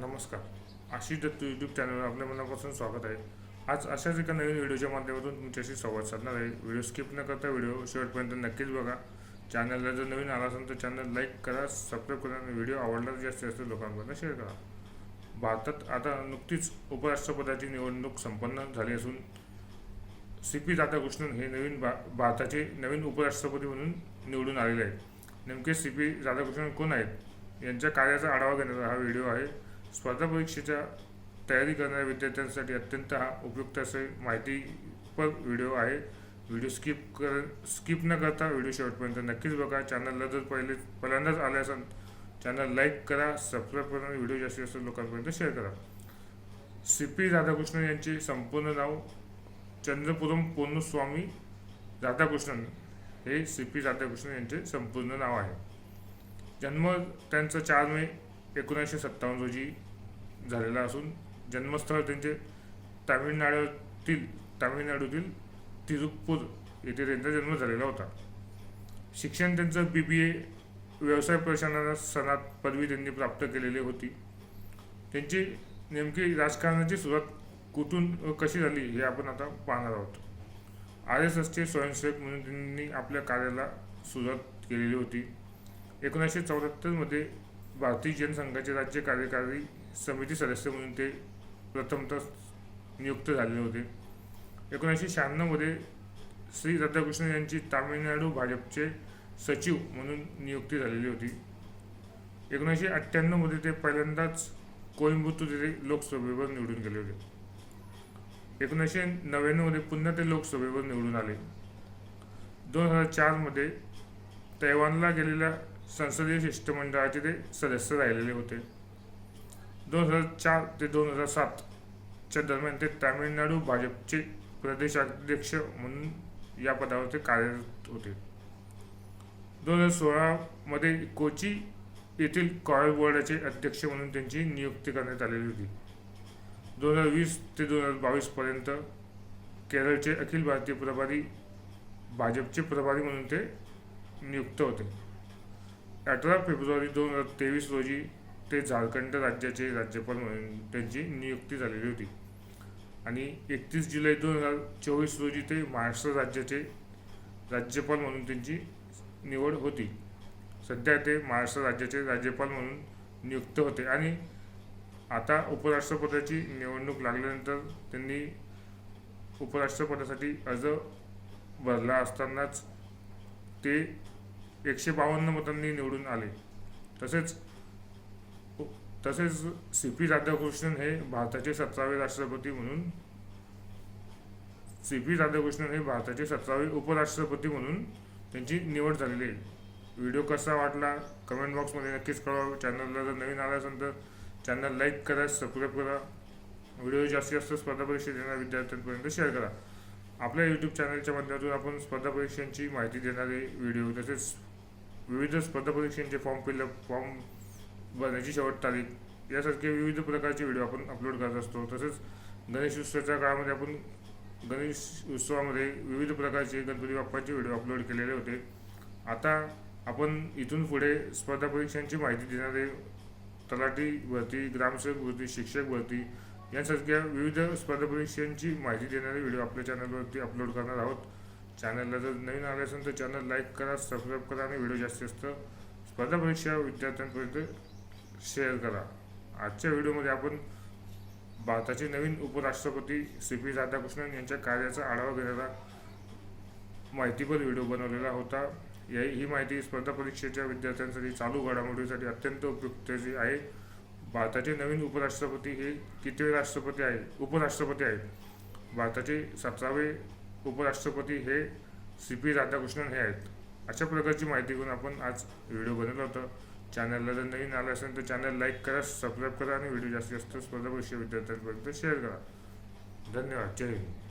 नमस्कार. आशिष दत्त यूट्यूब चॅनलवर आपल्या मनापासून स्वागत आहे. आज अशाच एका नवीन व्हिडिओच्या माध्यमातून तुमच्याशी संवाद साधणार आहे. व्हिडिओ स्किप न करता व्हिडिओ शेवटपर्यंत नक्कीच बघा. चॅनलला जर नवीन आला असेल तर चॅनल लाईक करा सबस्क्राईब करा आणि व्हिडिओ आवडला जास्तीत जास्त लोकांपर्यंत शेअर करा. भारतात आता नुकतीच उपराष्ट्रपदाची निवडणूक संपन्न झाली असून सी पी राधाकृष्णन हे नवीन भा भारताचे नवीन उपराष्ट्रपती म्हणून निवडून आलेले आहेत. नेमके सी पी राधाकृष्णन कोण आहेत? यांच्या कार्याचा आढावा घेण्याचा हा व्हिडिओ आहे. स्पर्धा परीक्षेच्या तयारी करणाऱ्या विद्यार्थ्यांसाठी अत्यंत हा उपयुक्त असे माहितीपर व्हिडिओ आहे. व्हिडिओ स्किप कर स्किप न करता व्हिडिओ शेवटपर्यंत नक्कीच बघा. चॅनलला जर पहिले पहिल्यांदाच आले असाल चॅनल लाईक करा सबस्क्राईब करा व्हिडिओ जास्तीत जास्त लोकांपर्यंत शेअर करा. सी पी राधाकृष्णन यांचे संपूर्ण नाव चंद्रपुरम पोन्नुस्वामी राधाकृष्णन हे सी पी राधाकृष्णन यांचे संपूर्ण नाव आहे. जन्म त्यांचा चार मे एकोणीसशे सत्तावन्न रोजी झालेला असून जन्मस्थळ त्यांचे तामिळनाडूतील तामिळनाडूतील तिरुप्पूर येथे त्यांचा जन्म झालेला होता. शिक्षण त्यांचं बी बी ए व्यवसाय प्रशासनात पदवी त्यांनी प्राप्त केलेली होती. त्यांची नेमकी राजकारणाची सुरुवात कुठून कशी झाली हे आपण आता पाहणार आहोत. आर एस एसचे स्वयंसेवक म्हणून त्यांनी आपल्या कार्याला सुरुवात केलेली होती. एकोणीसशे चौऱ्याहत्तरमध्ये भारतीय जनसंघाचे राज्य कार्यकारी समिती सदस्य म्हणून ते प्रथमतः नियुक्त झालेले होते. एकोणीसशे शहाण्णवमध्ये श्री राधाकृष्णन यांची तामिळनाडू भाजपचे सचिव म्हणून नियुक्ती झालेली होती. एकोणीसशे अठ्ठ्याण्णवमध्ये ते पहिल्यांदाच कोइंबतूर येथे लोकसभेवर निवडून गेले होते. एकोणीसशे नव्याण्णवमध्ये पुन्हा ते लोकसभेवर निवडून आले. दोन हजार चारमध्ये तैवानला गेलेल्या संसदीय शिष्टमंडळाचे ते सदस्य राहिलेले होते. दोन हजार चार ते दोन हजार सातच्या दरम्यान ते तामिळनाडू भाजपचे प्रदेशाध्यक्ष म्हणून या पदावर ते कार्यरत होते. दोन हजार सोळामध्ये कोची येथील कॉयल बोर्डाचे अध्यक्ष म्हणून त्यांची नियुक्ती करण्यात आलेली होती. दोन हजार वीस ते दोन हजार बावीसपर्यंत केरळचे अखिल भारतीय प्रभारी भाजपचे प्रभारी म्हणून ते नियुक्त होते. अठरा फेब्रुवारी दोन हजार तेवीस रोजी ते झारखंड राज्याचे राज्यपाल म्हणून त्यांची नियुक्ती झालेली होती. आणि एकतीस जुलै दोन हजार चोवीस रोजी ते महाराष्ट्र राज्याचे राज्यपाल म्हणून त्यांची निवड होती. सध्या ते महाराष्ट्र राज्याचे राज्यपाल म्हणून नियुक्त होते. आणि आता उपराष्ट्रपदाची निवडणूक लागल्यानंतर त्यांनी उपराष्ट्रपदासाठी अर्ज भरला असतानाच ते एकशे बावन्न मतांनी निवडून आले. तसेच हो, तसेच सी पी राधाकृष्णन हे भारताचे सतरावे राष्ट्रपती म्हणून सी पी राधाकृष्णन हे भारताचे सतरावे उपराष्ट्रपती म्हणून त्यांची निवड झालेली आहे. व्हिडिओ कसा वाटला? कमेंट बॉक्समध्ये नक्कीच कळवा. चॅनलला जर नवीन आला असेल तर चॅनल लाईक करा सबस्क्राईब करा. व्हिडिओ जास्तीत जास्त स्पर्धा परीक्षा देणाऱ्या विद्यार्थ्यांपर्यंत शेअर करा. आपल्या यूट्यूब चॅनलच्या माध्यमातून आपण स्पर्धा परीक्षांची माहिती देणारे व्हिडिओ तसेच विविध स्पर्धा परीक्षांचे फॉर्म फिलअप फॉर्म भरण्याची शेवट तारीख यासारखे विविध प्रकारचे व्हिडिओ आपण अपलोड करत असतो. तसेच गणेश उत्सवाच्या काळामध्ये आपण गणेश उत्सवामध्ये विविध प्रकारचे गणपती बाप्पाचे व्हिडिओ अपलोड केलेले होते. आता आपण इथून पुढे स्पर्धा परीक्षांची माहिती देणारे तलाठी भरती ग्रामसेवक भरती शिक्षक भरती यांसारख्या विविध स्पर्धा परीक्षांची माहिती देणारे व्हिडिओ आपल्या चॅनलवरती अपलोड करणार आहोत. चॅनलला जर नवीन आले असेल तर चॅनल लाईक करा सबस्क्राईब करा आणि व्हिडिओ जास्तीत जास्त स्पर्धा परीक्षा विद्यार्थ्यांपर्यंत शेअर करा. आजच्या व्हिडिओमध्ये आपण भारताचे नवीन उपराष्ट्रपती सी पी राधाकृष्णन यांच्या कार्याचा आढावा घेणारा माहितीपर व्हिडिओ बनवलेला होता. या ही माहिती स्पर्धा परीक्षेच्या विद्यार्थ्यांसाठी चालू घडामोडीसाठी अत्यंत उपयुक्तची आहे. भारताचे नवीन उपराष्ट्रपती हे कितवे राष्ट्रपती आहे? उपराष्ट्रपती आहेत. भारताचे सतरावे उपराष्ट्रपती हे सी पी राधाकृष्णन हे आहेत. अशा प्रकारची माहिती घेऊन आपण आज व्हिडिओ बनवला होता. चॅनलला जर नवीन आलं असेल तर चॅनल लाईक करा सबस्क्राईब करा आणि व्हिडिओ जास्तीत जास्त स्पर्धा परीक्षा विद्यार्थ्यांपर्यंत शेअर करा. धन्यवाद. जय हिंद.